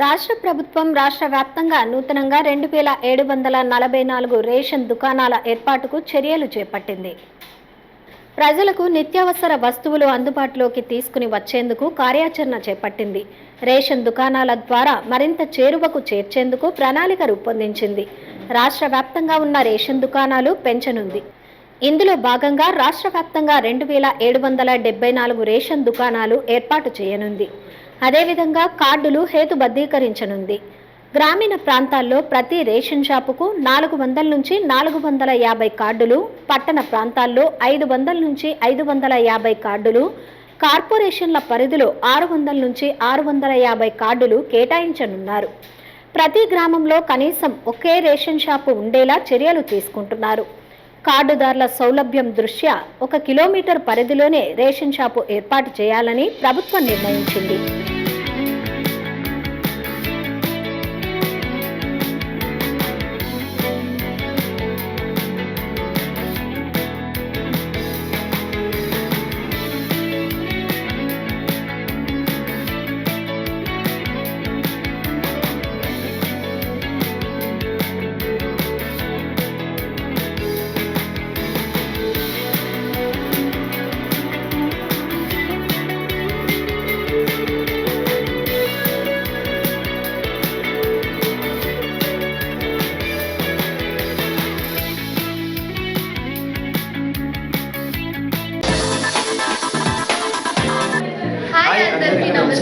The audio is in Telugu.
రాష్ట్ర ప్రభుత్వం రాష్ట్ర వ్యాప్తంగా నూతనంగా రెండు వేల ఏడు వందల నలభై నాలుగు రేషన్ దుకాణాల ఏర్పాటుకు చర్యలు చేపట్టింది. ప్రజలకు నిత్యావసర వస్తువులు అందుబాటులోకి తీసుకుని వచ్చేందుకు కార్యాచరణ చేపట్టింది. రేషన్ దుకాణాల ద్వారా మరింత చేరువకు చేర్చేందుకు ప్రణాళిక రూపొందించింది. రాష్ట్ర వ్యాప్తంగా ఉన్న రేషన్ దుకాణాలు పెంచనుంది. ఇందులో భాగంగా రాష్ట్ర వ్యాప్తంగా రెండు వేల ఏడు వందల డెబ్బై నాలుగు రేషన్ దుకాణాలు ఏర్పాటు చేయనుంది. అదేవిధంగా కార్డులు హేతుబద్ధీకరించనుంది గ్రామీణ ప్రాంతాల్లో ప్రతి రేషన్ షాపుకు నాలుగు వందల నుంచి నాలుగు వందల యాభై కార్డులు పట్టణ ప్రాంతాల్లో ఐదు వందల నుంచి ఐదు వందల యాభై కార్డులు కార్పొరేషన్ల పరిధిలో ఆరు వందల నుంచి ఆరు వందల యాభై కార్డులు కేటాయించనున్నారు. ప్రతి గ్రామంలో కనీసం ఒకే రేషన్ షాపు ఉండేలా చర్యలు తీసుకుంటున్నారు. కార్డుదారుల సౌలభ్యం దృష్ట్యా ఒక కిలోమీటర్ పరిధిలోనే రేషన్ షాపు ఏర్పాటు చేయాలని ప్రభుత్వం నిర్ణయించింది.